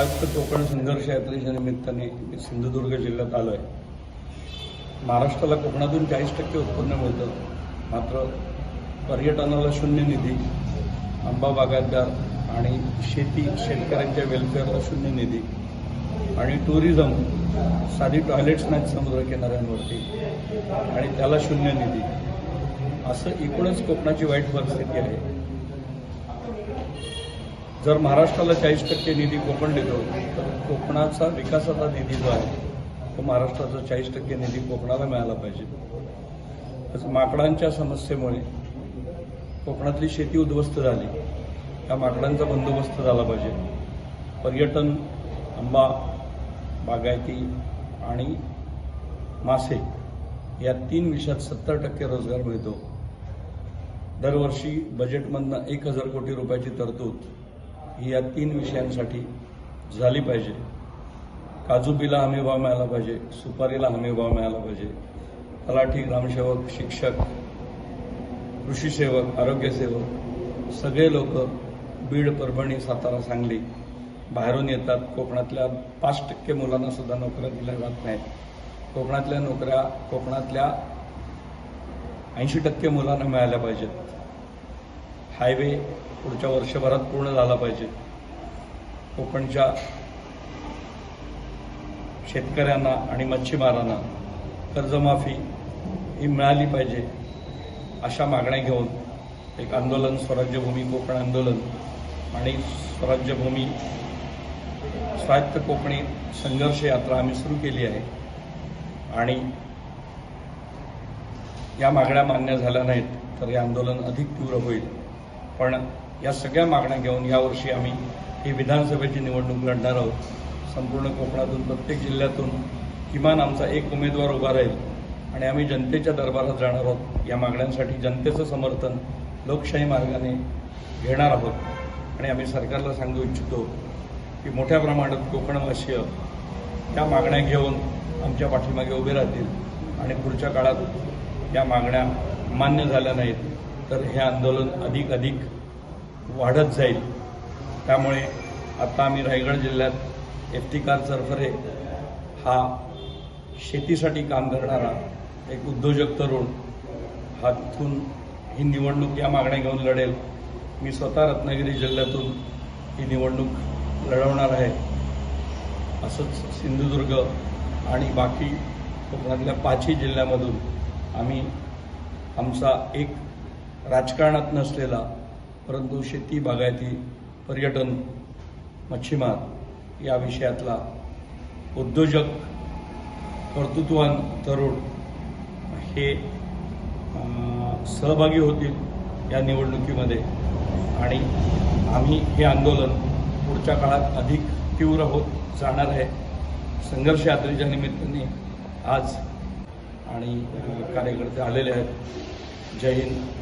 स्वायत्त कोकण संघर्ष यात्रेच्या निमित्ताने मी सिंधुदुर्ग जिल्ह्यात आलो आहे महाराष्ट्राला कोकणातून चाळीस टक्के उत्पन्न मिळतं. मात्र पर्यटनाला शून्य निधी आंबा बागायतदार आणि शेती शेतकऱ्यांच्या वेलफेअरला शून्य निधी आणि टुरिझम साधी टॉयलेट्स नाहीत समुद्र किनाऱ्यांवरती आणि त्याला शून्य निधी. असं एकूणच कोकणाची वाईट परिस्थिती आहे. जर महाराष्ट्राला चाळीस टक्के निधी कोकण देतो तर कोकणाचा विकासाचा निधी जो आहे तो महाराष्ट्राचा चाळीस टक्के निधी कोकणाला मिळाला पाहिजे. तसं माकडांच्या समस्येमुळे कोकणातली शेती उद्ध्वस्त झाली. त्या माकडांचा बंदोबस्त झाला पाहिजे. पर्यटन आंबा बागायती आणि मासे या तीन विषयात सत्तर टक्के रोजगार मिळतो. दरवर्षी बजेटमधनं एक हजार कोटी रुपयाची तरतूद ही या तीन विषयांसाठी झाली पाहिजे. काजूबीला हमीभाव मिळाला पाहिजे सुपारीला हमीभाव मिळाला पाहिजे. तलाठी ग्रामसेवक शिक्षक कृषी सेवक आरोग्यसेवक सगळे लोक बीड परभणी सातारा सांगली बाहेरून येतात. कोकणातल्या पाच टक्के मुलांना सुद्धा नोकऱ्या दिल्या जात नाहीत. कोकणातल्या नोकऱ्या कोकणातल्या ऐंशी टक्के मुलांना मिळाल्या पाहिजेत. हायवे पुढच्या वर्षभरात पूर्ण झाला पाहिजे. कोकणच्या शेतकऱ्यांना आणि मच्छीमारांना कर्जमाफी ही मिळाली पाहिजे अशा मागण्या घेऊन एक आंदोलन स्वराज्यभूमी कोकण आंदोलन आणि स्वराज्यभूमी स्वायत्त कोकणी संघर्ष यात्रा आम्ही सुरू केली आहे. आणि या मागण्या मान्य झाल्या नाहीत तर हे आंदोलन अधिक तीव्र होईल. पण या सगळ्या मागण्या घेऊन यावर्षी आम्ही ही विधानसभेची निवडणूक लढणार आहोत. संपूर्ण कोकणातून प्रत्येक जिल्ह्यातून किमान आमचा एक उमेदवार उभा राहील आणि आम्ही जनतेच्या दरबारात जाणार आहोत. या मागण्यांसाठी जनतेचं समर्थन लोकशाही मार्गाने घेणार आहोत. आणि आम्ही सरकारला सांगू इच्छितो की मोठ्या प्रमाणात कोकणवासीय या मागण्या घेऊन आमच्या पाठीमागे उभे राहतील. आणि पुढच्या काळात या मागण्या मान्य झाल्या नाहीत. तर हे आंदोलन अधिक अधिक वाढत जाईल. त्यामुळे आता आम्ही रायगड जिल्ह्यात एफ्तिकार सरफरे हा शेतीसाठी काम करणारा एक उद्योजक तरुण हा तिथून ही निवडणूक या मागण्या घेऊन लढेल. मी स्वतः रत्नागिरी जिल्ह्यातून ही निवडणूक लढवणार आहे. असंच सिंधुदुर्ग आणि बाकी कोकणातल्या पाचही जिल्ह्यामधून आम्ही आमचा एक राजकारणात नसलेला परंतु शेती बागायती पर्यटन मच्छीमार या विषयातला उद्योजक कर्तृत्वान तरुण हे सहभागी होतील या निवडणुकीमध्ये. आणि आम्ही हे आंदोलन पुढच्या काळात अधिक तीव्र होत जाणार आहे. संघर्ष यात्रेच्या निमित्ताने आज आणि कार्यकर्ते आलेले आहेत. जय हिंद.